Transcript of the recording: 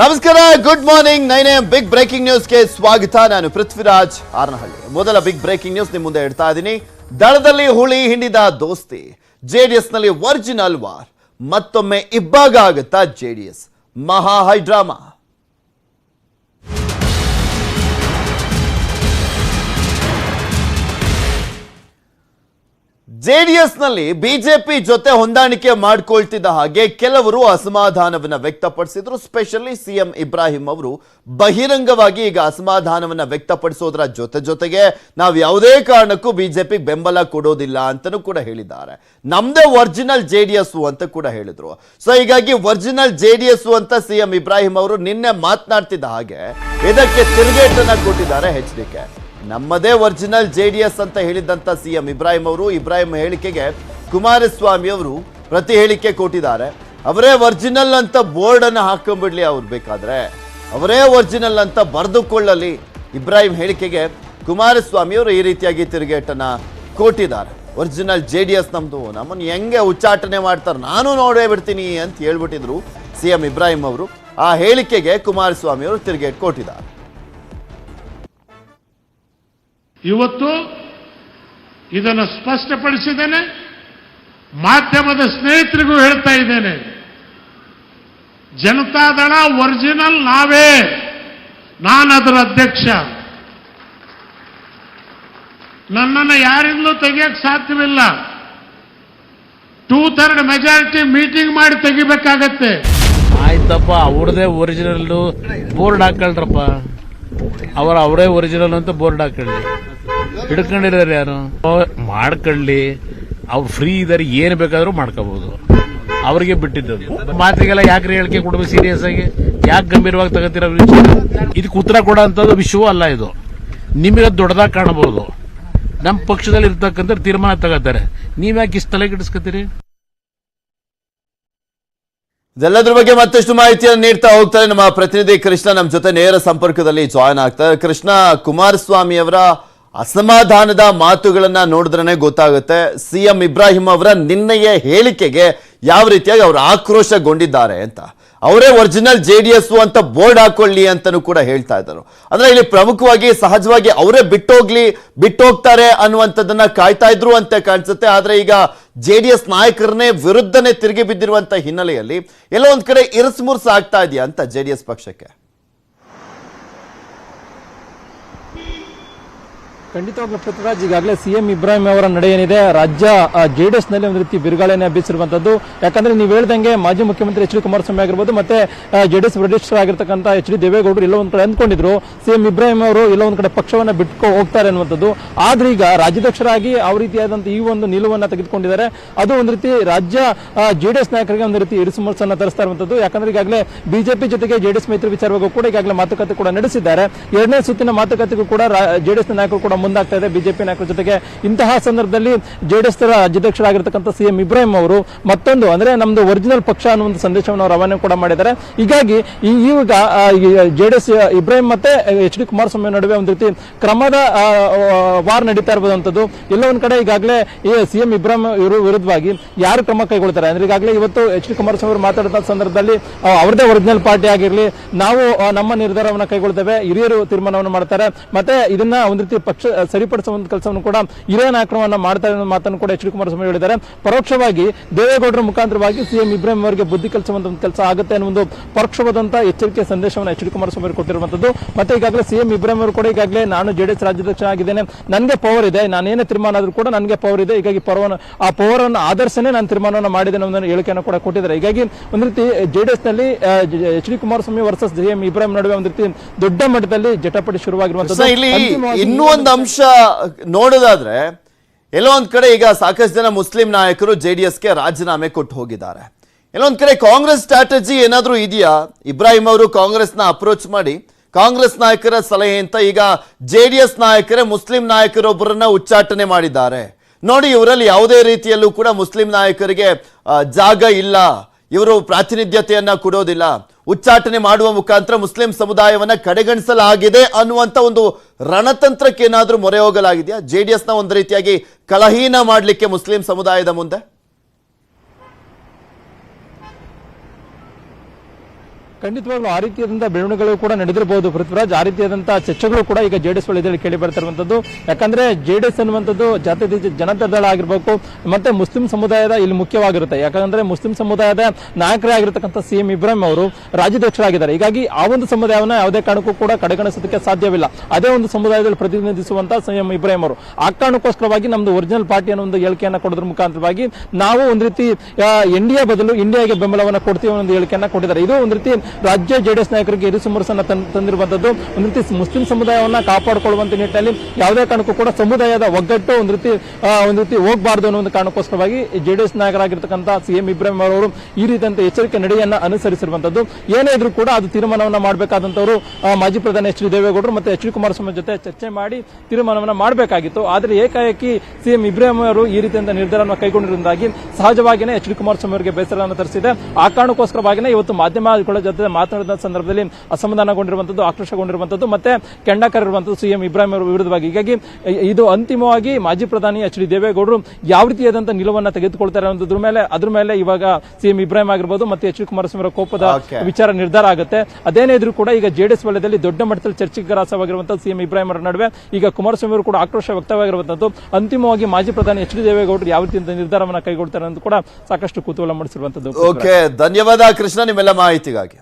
ನಮಸ್ಕಾರ good morning nine big breaking ನ್ಯೂಸ್ಗೆ ಸ್ವಾಗತ. ನಾನು ಪೃಥ್ವಿರಾಜ್ ಆರನಹಳ್ಳಿ. ಮೊದಲ ಬಿಗ್ ಬ್ರೇಕಿಂಗ್ ನ್ಯೂಸ್ ನಿಮ್ಮ ಮುಂದೆ ಇಡ್ತಾ ಇದ್ದೀನಿ. ದಳದಲ್ಲಿ ಹುಳಿ ಹಿಂಡಿದ ದೋಸ್ತಿ ಜೆಡಿಎಸ್ನಲ್ಲಿ ಒರಿಜಿನಲ್ ವಾರ್ ಮತ್ತೊಮ್ಮೆ ಇಬ್ಬಾಗ ಆಗುತ್ತಾ ಜೆಡಿಎಸ್ ಮಹಾ ಹೈಡ್ರಾಮಾ. ಜೆಡಿಎಸ್ನಲ್ಲಿ ಬಿಜೆಪಿ ಜೊತೆ ಹೊಂದಾಣಿಕೆ ಮಾಡಿಕೊಳ್ತಿದ್ದ ಹಾಗೆ ಕೆಲವರು ಅಸಮಾಧಾನವನ್ನ ವ್ಯಕ್ತಪಡಿಸಿದ್ರು. ಸ್ಪೆಷಲಿ ಸಿಎಂ ಇಬ್ರಾಹಿಂ ಅವರು ಬಹಿರಂಗವಾಗಿ ಈಗ ಅಸಮಾಧಾನವನ್ನ ವ್ಯಕ್ತಪಡಿಸೋದ್ರ ಜೊತೆ ಜೊತೆಗೆ ನಾವು ಯಾವುದೇ ಕಾರಣಕ್ಕೂ ಬಿಜೆಪಿ ಬೆಂಬಲ ಕೊಡೋದಿಲ್ಲ ಅಂತಲೂ ಕೂಡ ಹೇಳಿದ್ದಾರೆ. ನಮ್ದೇ ಒರಿಜಿನಲ್ ಜೆ ಡಿ ಎಸ್ ಅಂತ ಕೂಡ ಹೇಳಿದ್ರು. ಸೊ ಹೀಗಾಗಿ ಒರಿಜಿನಲ್ ಜೆ ಡಿ ಎಸ್ ಅಂತ ಸಿಎಂ ಇಬ್ರಾಹಿಂ ಅವರು ನಿನ್ನೆ ಮಾತನಾಡ್ತಿದ್ದ ಹಾಗೆ ಇದಕ್ಕೆ ತಿರುಗೇಟನ್ನ ಕೊಟ್ಟಿದ್ದಾರೆ ಎಚ್ ಡಿ ನಮ್ಮದೇ ಒರಿಜಿನಲ್ ಜೆ ಅಂತ ಹೇಳಿದಂತ ಸಿಎಂ ಇಬ್ರಾಹಿಂ ಅವರು, ಇಬ್ರಾಹಿಂ ಹೇಳಿಕೆಗೆ ಕುಮಾರಸ್ವಾಮಿ ಅವರು ಪ್ರತಿ ಹೇಳಿಕೆ ಕೊಟ್ಟಿದ್ದಾರೆ. ಅವರೇ ಒರಿಜಿನಲ್ ಅಂತ ಬೋರ್ಡ್ ಅನ್ನು ಹಾಕೊಂಡ್ಬಿಡ್ಲಿ ಅವ್ರು ಬೇಕಾದ್ರೆ. ಅವರೇ ಒರಿಜಿನಲ್ ಅಂತ ಬರೆದುಕೊಳ್ಳಲಿ ಇಬ್ರಾಹಿಂ ಹೇಳಿಕೆಗೆ ಕುಮಾರಸ್ವಾಮಿ ಅವರು ಈ ರೀತಿಯಾಗಿ ತಿರುಗೇಟನ್ನ ಕೊಟ್ಟಿದ್ದಾರೆ. ಒರಿಜಿನಲ್ ಜೆ ಡಿ ಎಸ್ ನಮ್ದು, ನಮ್ಮನ್ನು ಹೆಂಗೆ ಉಚ್ಚಾಟನೆ ಮಾಡ್ತಾರೆ ನಾನು ನೋಡೇ ಬಿಡ್ತೀನಿ ಅಂತ ಹೇಳ್ಬಿಟ್ಟಿದ್ರು ಸಿಎಂ ಇಬ್ರಾಹಿಂ ಅವರು. ಆ ಹೇಳಿಕೆಗೆ ಕುಮಾರಸ್ವಾಮಿ ಅವರು ತಿರುಗೇಟ್ ಕೊಟ್ಟಿದ್ದಾರೆ. ಇವತ್ತು ಇದನ್ನು ಸ್ಪಷ್ಟಪಡಿಸಿದ್ದೇನೆ, ಮಾಧ್ಯಮದ ಸ್ನೇಹಿತರಿಗೂ ಹೇಳ್ತಾ ಇದ್ದೇನೆ. ಜನತಾದಳ ಒರಿಜಿನಲ್ ನಾವೇ ನಾನು ಅದರ ಅಧ್ಯಕ್ಷ. ನನ್ನನ್ನು ಯಾರಿಂದಲೂ ತೆಗಿಯಕ್ಕೆ ಸಾಧ್ಯವಿಲ್ಲ. ಟೂ ಥರ್ಡ್ ಮೆಜಾರಿಟಿ ಮೀಟಿಂಗ್ ಮಾಡಿ ತೆಗಿಬೇಕಾಗತ್ತೆ. ಆಯ್ತಪ್ಪ, ಅವ್ರದೇ ಒರಿಜಿನಲ್ಲು ಬೋರ್ಡ್ ಹಾಕೊಳ್ರಪ್ಪ. ಅವರ ಅವರೇ ಒರಿಜಿನಲ್ ಅಂತ ಬೋರ್ಡ್ ಹಾಕೊಳ್ಳಿ ಹಿಡ್ಕೊಂಡಿದ್ದಾರೆ ಯಾರು? ಮಾಡ್ಕೊಳ್ಳಿ. ಅವ್ರು ಫ್ರೀ ಇದಾರೆ ಏನು ಬೇಕಾದ್ರೂ ಮಾಡ್ಕೋಬಹುದು ಅವ್ರಿಗೆ ಬಿಟ್ಟಿದ್ದದು ಮಾತಿಗೆಲ್ಲ ಯಾಕ್ರಿ ಹೇಳಿಕೆ ಕೊಡ್ಬೇಕು ಸೀರಿಯಸ್ ಆಗಿ? ಯಾಕೆ ಗಂಭೀರವಾಗಿ ತಗೋತೀರ ಇದಕ್ಕೆ ಉತ್ತರ ಕೊಡೋ ಅಂಥದ್ದು ವಿಷಯವೂ ಅಲ್ಲ ಇದು. ನಿಮಗೆ ದೊಡ್ಡದಾಗಿ ಕಾಣಬಹುದು ನಮ್ಮ ಪಕ್ಷದಲ್ಲಿ ಇರ್ತಕ್ಕಂಥ ತೀರ್ಮಾನ ತಗೋತಾರೆ. ನೀವ್ಯಾಕೆ ಇಷ್ಟು ತಲೆ ಕೆಡಿಸ್ಕೋತೀರಿ ಇದೆಲ್ಲದ್ರ ಬಗ್ಗೆ ಮತ್ತಷ್ಟು ಮಾಹಿತಿಯನ್ನು ನೀಡ್ತಾ ಹೋಗ್ತಾರೆ ನಮ್ಮ ಪ್ರತಿನಿಧಿ ಕೃಷ್ಣ. ನಮ್ಮ ಜೊತೆ ನೇರ ಸಂಪರ್ಕದಲ್ಲಿ ಜಾಯ್ನ್ ಆಗ್ತಾರೆ. ಕೃಷ್ಣ ಕುಮಾರಸ್ವಾಮಿ ಅವರ ಅಸಮಾಧಾನದ ಮಾತುಗಳನ್ನ ನೋಡಿದ್ರೆ ಗೊತ್ತಾಗುತ್ತೆ. ಸಿ ಎಂ ಇಬ್ರಾಹಿಂ ಅವರ ನಿನ್ನೆಯ ಹೇಳಿಕೆಗೆ ಯಾವ ರೀತಿಯಾಗಿ ಅವರು ಆಕ್ರೋಶಗೊಂಡಿದ್ದಾರೆ ಅಂತ. ಅವರೇ ಒರಿಜಿನಲ್ ಜೆ ಡಿ ಎಸ್ ಅಂತ ಬೋರ್ಡ್ ಹಾಕೊಳ್ಳಿ ಅಂತಲೂ ಕೂಡ ಹೇಳ್ತಾ ಇದ್ದರು. ಅಂದ್ರೆ ಇಲ್ಲಿ ಪ್ರಮುಖವಾಗಿ, ಸಹಜವಾಗಿ ಅವರೇ ಬಿಟ್ಟೋಗ್ಲಿ, ಬಿಟ್ಟೋಗ್ತಾರೆ ಅನ್ನುವಂಥದ್ದನ್ನ ಕಾಯ್ತಾ ಇದ್ರು ಅಂತ ಕಾಣಿಸುತ್ತೆ. ಆದ್ರೆ ಈಗ ಜೆ ಡಿ ಎಸ್ ನಾಯಕರನ್ನೇ ವಿರುದ್ಧನೇ ತಿರುಗಿ ಬಿದ್ದಿರುವಂತ ಹಿನ್ನೆಲೆಯಲ್ಲಿ ಎಲ್ಲ ಒಂದ್ ಕಡೆ ಇರಸ್ಮುರ್ಸ್ ಆಗ್ತಾ ಇದೆಯಾ ಅಂತ ಜೆ ಡಿ ಎಸ್ ಪಕ್ಷಕ್ಕೆ? ಖಂಡಿತವಾಗ್ಲೂ ಪೃಥ್ವಿರಾಜ್, ಈಗಾಗಲೇ ಸಿಎಂ ಇಬ್ರಾಹಿಂ ಅವರ ನಡೆ ಏನಿದೆ, ರಾಜ್ಯ ಜೆಡಿಎಸ್ನಲ್ಲಿ ಒಂದು ರೀತಿ ಬಿರುಗಾಳಿಯನ್ನು ಹಬ್ಬಿಸಿರುವಂತದ್ದು ಯಾಕಂದ್ರೆ ನೀವು ಹೇಳ್ದಂಗೆ ಮಾಜಿ ಮುಖ್ಯಮಂತ್ರಿ ಎಚ್ ಡಿ ಕುಮಾರಸ್ವಾಮಿ ಆಗಿರ್ಬೋದು, ಮತ್ತೆ ಜೆಡಿಎಸ್ ವರಿಷ್ಠರಾಗಿರ್ತಕ್ಕಂಥ ಎಚ್ ಡಿ ದೇವೇಗೌಡರು ಎಲ್ಲ ಒಂದ್ ಕಡೆ ಅಂದ್ಕೊಂಡಿದ್ರು, ಸಿಎಂ ಇಬ್ರಾಹಿಂ ಅವರು ಎಲ್ಲ ಒಂದ್ ಕಡೆ ಪಕ್ಷವನ್ನ ಬಿಟ್ಕೊ ಹೋಗ್ತಾರೆ ಅನ್ನುವಂಥದ್ದು. ಆದ್ರೆ ಈಗ ರಾಜ್ಯಾಧ್ಯಕ್ಷರಾಗಿ ಆ ರೀತಿಯಾದಂತಹ ಈ ಒಂದು ನಿಲುವನ್ನ ತೆಗೆದುಕೊಂಡಿದ್ದಾರೆ, ಅದು ಒಂದು ರೀತಿ ರಾಜ್ಯ ಜೆಡಿಎಸ್ ನಾಯಕರಿಗೆ ಒಂದು ರೀತಿ ಇರಿಸುಮರ್ಸನ್ನ ತರಿಸ್ತಾ ಇರುವಂತದ್ದು ಯಾಕಂದ್ರೆ ಈಗಾಗಲೇ ಬಿಜೆಪಿ ಜೊತೆಗೆ ಜೆಡಿಎಸ್ ಮೈತ್ರಿ ವಿಚಾರವಾಗೂ ಕೂಡ ಈಗಾಗಲೇ ಮಾತುಕತೆ ಕೂಡ ನಡೆಸಿದ್ದಾರೆ. ಎರಡನೇ ಸುತ್ತಿನ ಮಾತುಕತೆಗೂ ಕೂಡ ಜೆಡಿಎಸ್ ನಾಯಕರು ಕೂಡ ಮುಂದಾಗ್ತಾ ಇದೆ. ಬಿಜೆಪಿ ನಾಯಕರ ಜೊತೆಗೆ ಇಂತಹ ಸಂದರ್ಭದಲ್ಲಿ ಜೆಡಿಎಸ್ ರಾಜ್ಯಾಧ್ಯಕ್ಷರಾಗಿರ್ತಕ್ಕಂಥ ಸಿಎಂ ಇಬ್ರಾಹಿಂ ಅವರು ಮತ್ತೊಂದು, ಅಂದ್ರೆ ನಮ್ದು ಒರಿಜಿನಲ್ ಪಕ್ಷ ಅನ್ನೋ ಒಂದು ಸಂದೇಶವನ್ನು ರವಾನೆ ಕೂಡ ಮಾಡಿದ್ದಾರೆ. ಹೀಗಾಗಿ ಈಗ ಜೆಡಿಎಸ್, ಇಬ್ರಾಹಿಂ ಮತ್ತೆ ಎಚ್ ಡಿ ಕುಮಾರಸ್ವಾಮಿ ನಡುವೆ ಒಂದು ರೀತಿ ಕ್ರಮದ ವಾರ್ ನಡೀತಾ ಇರುವಂತದ್ದು. ಎಲ್ಲ ಒಂದ್ ಕಡೆ ಈಗಾಗಲೇ ಸಿಎಂ ಇಬ್ರಾಹಿಂ ಇವರು ವಿರುದ್ಧವಾಗಿ ಯಾರು ಕ್ರಮ ಕೈಗೊಳ್ತಾರೆ? ಅಂದ್ರೆ ಈಗಾಗಲೇ ಇವತ್ತು ಎಚ್ ಡಿ ಕುಮಾರಸ್ವಾಮಿ ಅವರು ಮಾತಾಡಿದ ಸಂದರ್ಭದಲ್ಲಿ ಅವ್ರದೇ ಒರಿಜಿನಲ್ ಪಾರ್ಟಿ ಆಗಿರಲಿ, ನಾವು ನಮ್ಮ ನಿರ್ಧಾರವನ್ನು ಕೈಗೊಳ್ತೇವೆ. ಹಿರಿಯರು ತೀರ್ಮಾನವನ್ನು ಮಾಡ್ತಾರೆ. ಮತ್ತೆ ಇದನ್ನ ಒಂದು ರೀತಿ ಪಕ್ಷ ಸರಿಪಡಿಸುವ ಕೆಲಸವನ್ನು ಕೂಡ ಹಿರಿಯ ನಾಯಕರನ್ನ ಮಾಡ್ತಾರೆ ಅನ್ನೋ ಮಾತನ್ನು ಕೂಡ ಎಚ್ ಡಿ ಕುಮಾರಸ್ವಾಮಿ ಹೇಳಿದ್ದಾರೆ. ಪರೋಕ್ಷವಾಗಿ ದೇವೇಗೌಡರ ಮುಖಾಂತರವಾಗಿ ಸಿಎಂ ಇಬ್ರಾಹಿಂ ಅವರಿಗೆ ಬುದ್ಧಿ ಕೆಲಸವಂತ ಒಂದು ಕೆಲಸ ಆಗುತ್ತೆ ಅನ್ನೋ ಒಂದು ಪರೋಕ್ಷವಾದಂತಹ ಎಚ್ಚರಿಕೆ ಸಂದೇಶವನ್ನು ಎಚ್ ಡಿ ಕುಮಾರಸ್ವಾಮಿ ಅವರು ಕೊಟ್ಟಿರುವಂತದ್ದು. ಮತ್ತೆ ಈಗಾಗಲೇ ಸಿಎಂ ಇಬ್ರಾಹಿಂ ಅವರು ಕೂಡ ಈಗಾಗಲೇ ನಾನು ಜೆಡಿಎಸ್ ರಾಜ್ಯಾಧ್ಯಕ್ಷ ಆಗಿದ್ದೇನೆ. ನನಗೆ ಪವರ್ ಇದೆ ನಾನೇನೇ ತೀರ್ಮಾನ ಆದರೂ ಕೂಡ ನನಗೆ ಪವರ್ ಇದೆ. ಹೀಗಾಗಿ ಪವರ್ ಆ ಪವರ್ ಅನ್ನು ಆಧರಿಸನೇ ನಾನು ತೀರ್ಮಾನವನ್ನು ಮಾಡಿದ್ದೇನೆ ಅನ್ನೋ ಹೇಳಿಕೆಯನ್ನು ಕೂಡ ಕೊಟ್ಟಿದ್ದಾರೆ. ಹೀಗಾಗಿ ಒಂದು ರೀತಿ ಜೆಡಿಎಸ್ನಲ್ಲಿ H D Kumaraswamy versus CM Ibrahim ನಡುವೆ ಒಂದು ರೀತಿ ದೊಡ್ಡ ಮಟ್ಟದಲ್ಲಿ ಜಟಾಪಟಿ ಸೊ ಅಂಶ ನೋಡೋದಾದ್ರೆ ಎಲ್ಲೋ ಒಂದ್ ಕಡೆ ಈಗ ಸಾಕಷ್ಟು ಜನ ಮುಸ್ಲಿಂ ನಾಯಕರು ಜೆ ಡಿ ಎಸ್ಗೆ ರಾಜೀನಾಮೆ ಕೊಟ್ಟು ಹೋಗಿದ್ದಾರೆ. ಎಲ್ಲೊಂದ್ ಕಡೆ ಕಾಂಗ್ರೆಸ್ ಸ್ಟ್ರಾಟಜಿ ಏನಾದರೂ ಇದೆಯಾ? ಇಬ್ರಾಹಿಂ ಅವರು ಕಾಂಗ್ರೆಸ್ನ ಅಪ್ರೋಚ್ ಮಾಡಿ, ಕಾಂಗ್ರೆಸ್ ನಾಯಕರ ಸಲಹೆ ಅಂತ ಈಗ ಜೆ ಡಿ ಎಸ್ ನಾಯಕರೇ ಮುಸ್ಲಿಂ ನಾಯಕರೊಬ್ಬರನ್ನ ಉಚ್ಚಾಟನೆ ಮಾಡಿದ್ದಾರೆ. ನೋಡಿ ಇವರಲ್ಲಿ ಯಾವುದೇ ರೀತಿಯಲ್ಲೂ ಕೂಡ ಮುಸ್ಲಿಂ ನಾಯಕರಿಗೆ ಜಾಗ ಇಲ್ಲ. ಇವರು ಪ್ರಾತಿನಿಧ್ಯತೆಯನ್ನ ಕೊಡೋದಿಲ್ಲ. ಉಚ್ಚಾಟನೆ ಮಾಡುವ ಮುಖಾಂತರ ಮುಸ್ಲಿಂ ಸಮುದಾಯವನ್ನ ಕಡೆಗಣಿಸಲಾಗಿದೆ ಅನ್ನುವಂತ ಒಂದು ರಣತಂತ್ರಕ್ಕೆ ಏನಾದರೂ ಮೊರೆ ಹೋಗಲಾಗಿದೆಯಾ? ಜೆ ಡಿ ಎಸ್ನ ಒಂದು ರೀತಿಯಾಗಿ ಕಲಹೀನ ಮಾಡಲಿಕ್ಕೆ ಮುಸ್ಲಿಂ ಸಮುದಾಯದ ಮುಂದೆ? ಖಂಡಿತವಾಗ್ಲೂ ಆ ರೀತಿಯಾದಂತಹ ಬೆಳವಣಿಗೆಗಳು ಕೂಡ ನಡೆದಿರಬಹುದು ಪೃಥ್ವಿರಾಜ್, ಆ ರೀತಿಯಾದಂತಹ ಚರ್ಚೆಗಳು ಕೂಡ ಈಗ ಜೆಡಿಎಸ್ ವಲಯದಲ್ಲಿ ಕೇಳಿ ಬರ್ತಿರುವಂತದ್ದು ಯಾಕಂದ್ರೆ ಜೆಡಿಎಸ್ ಅನ್ನುವಂಥದ್ದು ಜಾತ್ಯತೀತ ಜನತಾ ದಳ ಆಗಿರ್ಬೇಕು, ಮತ್ತೆ ಮುಸ್ಲಿಂ ಸಮುದಾಯದ ಇಲ್ಲಿ ಮುಖ್ಯವಾಗಿರುತ್ತೆ. ಯಾಕಂದ್ರೆ ಮುಸ್ಲಿಂ ಸಮುದಾಯದ ನಾಯಕರೇ ಆಗಿರತಕ್ಕಂಥ ಸಿಎಂ ಇಬ್ರಾಹಿಂ ಅವರು ರಾಜ್ಯಾಧ್ಯಕ್ಷರಾಗಿದ್ದಾರೆ. ಹೀಗಾಗಿ ಆ ಒಂದು ಸಮುದಾಯವನ್ನು ಯಾವುದೇ ಕಾರಣಕ್ಕೂ ಕೂಡ ಕಡೆಗಣಿಸೋದಕ್ಕೆ ಸಾಧ್ಯವಿಲ್ಲ. ಅದೇ ಒಂದು ಸಮುದಾಯದಲ್ಲಿ ಪ್ರತಿನಿಧಿಸುವಂತಹ ಸಿಎಂ ಇಬ್ರಾಹಿಂ ಅವರು. ಆ ಕಾರಣಕ್ಕೋಸ್ಕರವಾಗಿ ನಮ್ದು ಒರಿಜಿನಲ್ ಪಾರ್ಟಿ ಅನ್ನೋ ಒಂದು ಹೇಳಿಕೆಯನ್ನು ಕೊಡೋದ್ರ ಮುಖಾಂತರವಾಗಿ ನಾವು ಒಂದು ರೀತಿ ಎನ್ ಬದಲು ಇಂಡಿಯಾಗೆ ಬೆಂಬಲವನ್ನು ಕೊಡ್ತೀವಿ ಒಂದು ಹೇಳಿಕೆಯನ್ನು ಕೊಟ್ಟಿದ್ದಾರೆ. ಇದು ಒಂದು ರೀತಿ ರಾಜ್ಯ ಜೆಡಿಎಸ್ ನಾಯಕರಿಗೆ ಇರಿಸುಮುರುಸನ್ನ ತಂದಿರುವಂತದ್ದು ಒಂದು ರೀತಿ ಮುಸ್ಲಿಂ ಸಮುದಾಯವನ್ನ ಕಾಪಾಡಿಕೊಳ್ಳುವಂತ ನಿಟ್ಟಿನಲ್ಲಿ ಯಾವುದೇ ಕಾರಣಕ್ಕೂ ಕೂಡ ಸಮುದಾಯದ ಒಗ್ಗಟ್ಟು ಒಂದು ರೀತಿ ಒಂದು ರೀತಿ ಹೋಗಬಾರದು ಅನ್ನೋ ಒಂದು ಕಾರಣಕ್ಕೋಸ್ಕರವಾಗಿ ಜೆಡಿಎಸ್ ನಾಯಕರಾಗಿರ್ತಕ್ಕಂಥ ಸಿಎಂ ಇಬ್ರಾಹಿಂ ಅವರು ಈ ರೀತಿಯಂತ ಎಚ್ಚರಿಕೆ ನಡೆಯನ್ನ ಅನುಸರಿಸಿರುವಂತದ್ದು ಏನೇ ಇದ್ರೂ ಕೂಡ ಅದು ತೀರ್ಮಾನವನ್ನ ಮಾಡಬೇಕಾದಂತವರು ಮಾಜಿ ಪ್ರಧಾನಿ ಎಚ್ ಡಿ ದೇವೇಗೌಡರು ಮತ್ತೆ ಎಚ್ ಡಿ ಕುಮಾರಸ್ವಾಮಿ ಜೊತೆ ಚರ್ಚೆ ಮಾಡಿ ತೀರ್ಮಾನವನ್ನ ಮಾಡಬೇಕಾಗಿತ್ತು. ಆದ್ರೆ ಏಕಾಏಕಿ ಸಿಎಂ ಇಬ್ರಾಹಿಂ ಅವರು ಈ ರೀತಿಯಂತ ನಿರ್ಧಾರವನ್ನು ಕೈಗೊಂಡಿರುವುದಾಗಿ ಸಹಜವಾಗಿಯೇ ಎಚ್ ಡಿ ಕುಮಾರಸ್ವಾಮಿ ಅವರಿಗೆ ಬೇಸರವನ್ನು ತರಿಸಿದೆ. ಆ ಕಾರಣಕ್ಕೋಸ್ಕರವಾಗಿಯೇ ಇವತ್ತು ಮಾಧ್ಯಮಗಳ ಜೊತೆ ಮಾತನಾಡಿದ ಸಂದರ್ಭದಲ್ಲಿ ಅಸಮಾಧಾನಗೊಂಡಿರುವಂತದ್ದು ಆಕ್ರೋಶಗೊಂಡಿರುವಂತದ್ದು ಮತ್ತೆ ಕೆಂಡಕರಿರುವಂತದ್ದು ಸಿಎಂ ಇಬ್ರಾಹಿಂ ಅವರ ವಿರುದ್ಧವಾಗಿ. ಹೀಗಾಗಿ ಇದು ಅಂತಿಮವಾಗಿ ಮಾಜಿ ಪ್ರಧಾನಿ ಎಚ್ ಡಿ ದೇವೇಗೌಡರು ಯಾವ ರೀತಿಯಾದಂತಹ ನಿಲುವನ್ನ ತೆಗೆದುಕೊಳ್ತಾರೆ ಅನ್ನೋದ್ರ ಮೇಲೆ ಅದ್ರ ಮೇಲೆ ಇವಾಗ ಸಿಎಂ ಇಬ್ರಾಹಿಂ ಆಗಿರ್ಬೋದು ಮತ್ತೆ ಎಚ್ ಡಿ ಕುಮಾರಸ್ವಾಮಿ ಅವರ ಕೋಪದ ವಿಚಾರ ನಿರ್ಧಾರ ಆಗುತ್ತೆ. ಅದೇನೇ ಇದ್ರೂ ಕೂಡ ಈಗ ಜೆಡಿಎಸ್ ವಲಯದಲ್ಲಿ ದೊಡ್ಡ ಮಟ್ಟದಲ್ಲಿ ಚರ್ಚೆಗೆ ಗ್ರಾಸವಾಗಿರುವಂತಹ ಸಿಎಂ ಇಬ್ರಾಹಿಂ ಅವರ ನಡುವೆ. ಈಗ ಕುಮಾರಸ್ವಾಮಿ ಅವರು ಕೂಡ ಆಕ್ರೋಶ ವ್ಯಕ್ತವಾಗಿರುವಂತದ್ದು. ಅಂತಿಮವಾಗಿ ಮಾಜಿ ಪ್ರಧಾನಿ ಎಚ್ ಡಿ ದೇವೇಗೌಡರು ಯಾವ ರೀತಿಯಿಂದ ನಿರ್ಧಾರವನ್ನು ಕೈಗೊಳ್ತಾರೆ ಅಂತ ಕೂಡ ಸಾಕಷ್ಟು ಕುತೂಹಲ ಮೂಡಿಸಿರುವಂತದ್ದು. ಓಕೆ ಧನ್ಯವಾದ ಕೃಷ್ಣ ನಿಮ್ಮೆಲ್ಲ ಮಾಹಿತಿಗಾಗಿ.